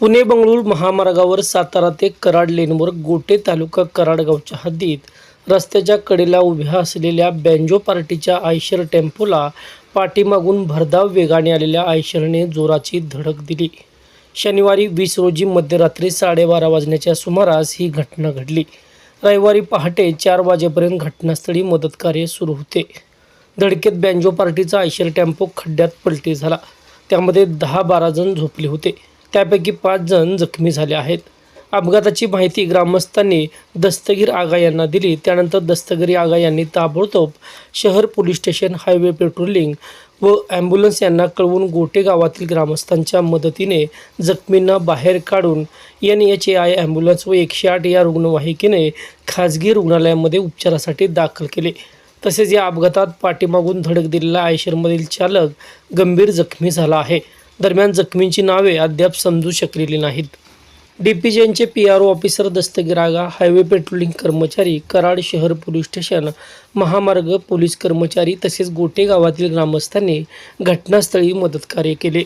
पुणे बंगळूर महामार्गावर सातारा ते कराड लेनवर गोटे तालुका कराडगावच्या हद्दीत रस्त्याच्या कडेला उभ्या असलेल्या बँजो पार्टीच्या आयशर टेम्पोला पाठीमागून भरधाव वेगाने आलेल्या आयशरने जोराची धडक दिली. शनिवारी वीस रोजी मध्यरात्री साडेबारा वाजण्याच्या सुमारास ही घटना घडली. रविवारी पहाटे चार वाजेपर्यंत घटनास्थळी मदतकार्य सुरू होते. धडकेत बँजो पार्टीचा आयशर टेम्पो खड्ड्यात पलटी झाला. त्यामध्ये दहा बारा जण झोपले होते. त्यापैकी पाच जण जखमी झाले आहेत. अपघाताची माहिती ग्रामस्थांनी दस्तगीर आगा यांना दिली. त्यानंतर दस्तगिरी आगा यांनी ताबडतोब शहर पोलीस स्टेशन हायवे पेट्रोलिंग व ॲम्ब्युलन्स यांना कळवून गोटे गावातील ग्रामस्थांच्या मदतीने जखमींना बाहेर काढून N H A I ambulance व एकशे आठ या रुग्णवाहिकेने खाजगी रुग्णालयामध्ये उपचारासाठी दाखल केले. तसेच या अपघातात पाठीमागून धडक दिलेला आयशरमधील चालक गंभीर जखमी झाला आहे. दरम्यान जखमींची नावे अद्याप समजू शकलेली नाहीत. डी पी जैनचे पी आर ओ ऑफिसर दस्तगिरागा हायवे पेट्रोलिंग कर्मचारी कराड शहर पोलीस स्टेशन महामार्ग पोलीस कर्मचारी तसेच गोटे गावातील ग्रामस्थांनी घटनास्थळी मदतकार्य केले.